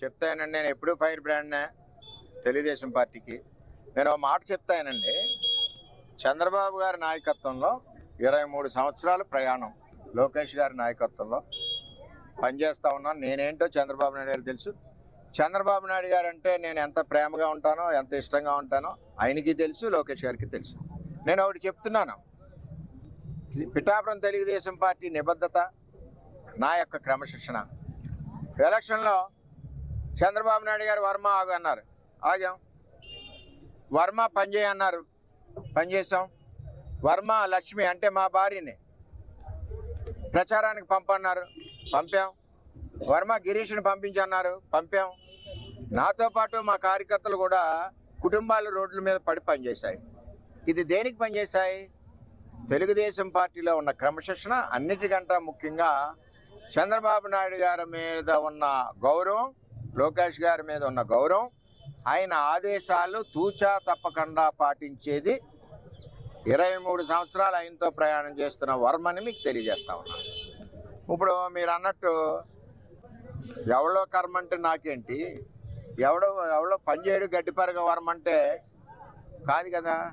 చెప్తానండి నేను ఎప్పుడూ ఫైర్ బ్రాండ్నే తెలుగుదేశం పార్టీకి. నేను ఒక మాట చెప్తానండి చంద్రబాబు గారి నాయకత్వంలో ఇరవై మూడు సంవత్సరాల ప్రయాణం లోకేష్ గారి నాయకత్వంలో పనిచేస్తూ ఉన్నాను. నేనేంటో చంద్రబాబు నాయుడు గారు తెలుసు. చంద్రబాబు నాయుడు గారు అంటే నేను ఎంత ప్రేమగా ఉంటానో ఎంత ఇష్టంగా ఉంటానో ఆయనకి తెలుసు లోకేష్ గారికి తెలుసు. నేను ఒకటి చెప్తున్నాను. పిఠాపురం తెలుగుదేశం పార్టీ నిబద్ధత నా యొక్క క్రమశిక్షణ. ఎలక్షన్లో చంద్రబాబు నాయుడు గారు వర్మ ఆగు అన్నారు. ఆగాం. వర్మ పనిచేయ అన్నారు. పనిచేసాం వర్మ లక్ష్మి అంటే మా భార్యని. ప్రచారానికి పంపన్నారు. పంపాం. వర్మ గిరీష్ని పంపించన్నారు. పంపాం. నాతో పాటు మా కార్యకర్తలు కూడా కుటుంబాలు రోడ్ల మీద పడి పనిచేశాయి ఇది దేనికి పనిచేశాయి తెలుగుదేశం పార్టీలో ఉన్న క్రమశిక్షణ అన్నిటికంటే ముఖ్యంగా చంద్రబాబు నాయుడు గారి మీద ఉన్న గౌరవం లోకేష్ గారి మీద ఉన్న గౌరవం ఆయన ఆదేశాలు తూచా తప్పకుండా పాటించేది ఇరవై మూడు సంవత్సరాలు ఆయనతో ప్రయాణం చేస్తున్న వర్మని మీకు తెలియజేస్తా ఉన్నాను ఇప్పుడు మీరు అన్నట్టు ఎవడో కర్మ అంటే నాకేంటి? ఎవడో ఎవడో పనిచేయడు గడ్డిపరగ వర్మ అంటే కాదు కదా?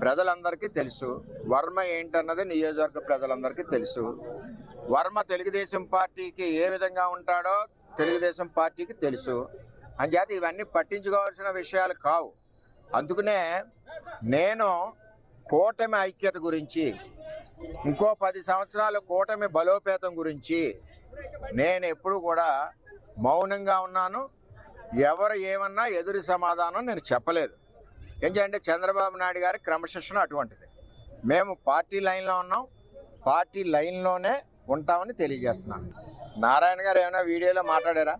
ప్రజలందరికీ తెలుసు. వర్మ ఏంటన్నది నియోజకవర్గ ప్రజలందరికీ తెలుసు. వర్మ తెలుగుదేశం పార్టీకి ఏ విధంగా ఉంటాడో తెలుగుదేశం పార్టీకి తెలుసు. అంచేత ఇవన్నీ పట్టించుకోవాల్సిన విషయాలు కావు. అందుకనే నేను కూటమి ఐక్యత గురించి ఇంకో పది సంవత్సరాలు కూటమి బలోపేతం గురించి నేను ఎప్పుడు కూడా మౌనంగా ఉన్నాను. ఎవరు ఏమన్నా ఎదురు సమాధానం నేను చెప్పలేదు. ఎందుకంటే చంద్రబాబు నాయుడు గారి క్రమశిక్షణ అటువంటిది. మేము పార్టీ లైన్లో ఉన్నాం. పార్టీ లైన్లోనే ఉంటామని తెలియజేస్తున్నాను. నారాయణ గారు ఏమైనా వీడియోలో మాట్లాడారా?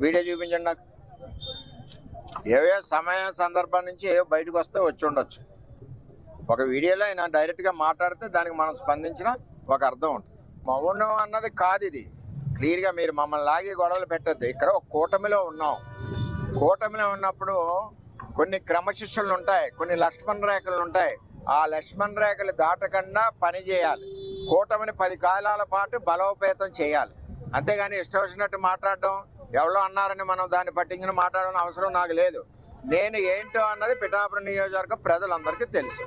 వీడియో చూపించండి నాకు. ఏవో సమయ సందర్భం నుంచి ఏవో బయటకు వస్తే వచ్చి ఉండొచ్చు. ఒక వీడియోలో ఆయన డైరెక్ట్గా మాట్లాడితే దానికి మనం స్పందించిన ఒక అర్థం ఉంటుంది. మౌనం అన్నది కాదు ఇది. క్లియర్గా మీరు మమ్మల్ని లాగి గొడవలు పెట్టద్దు. ఇక్కడ ఒక కూటమిలో ఉన్నాం. కూటమిలో ఉన్నప్పుడు కొన్ని క్రమశిక్షణలు ఉంటాయి. కొన్ని లక్ష్మణ రేఖలు ఉంటాయి. ఆ లక్ష్మణ రేఖలు దాటకుండా పని చేయాలి. కూటమిని పది కాలాల పాటు బలోపేతం చేయాలి. అంతేగాని ఇష్టం వచ్చినట్టు మాట్లాడడం ఎవరో అన్నారని మనం దాన్ని పట్టించిన మాట్లాడడం అవసరం నాకు లేదు. నేను ఏంటో అన్నది పిఠాపురం నియోజకవర్గం ప్రజలందరికీ తెలుసు.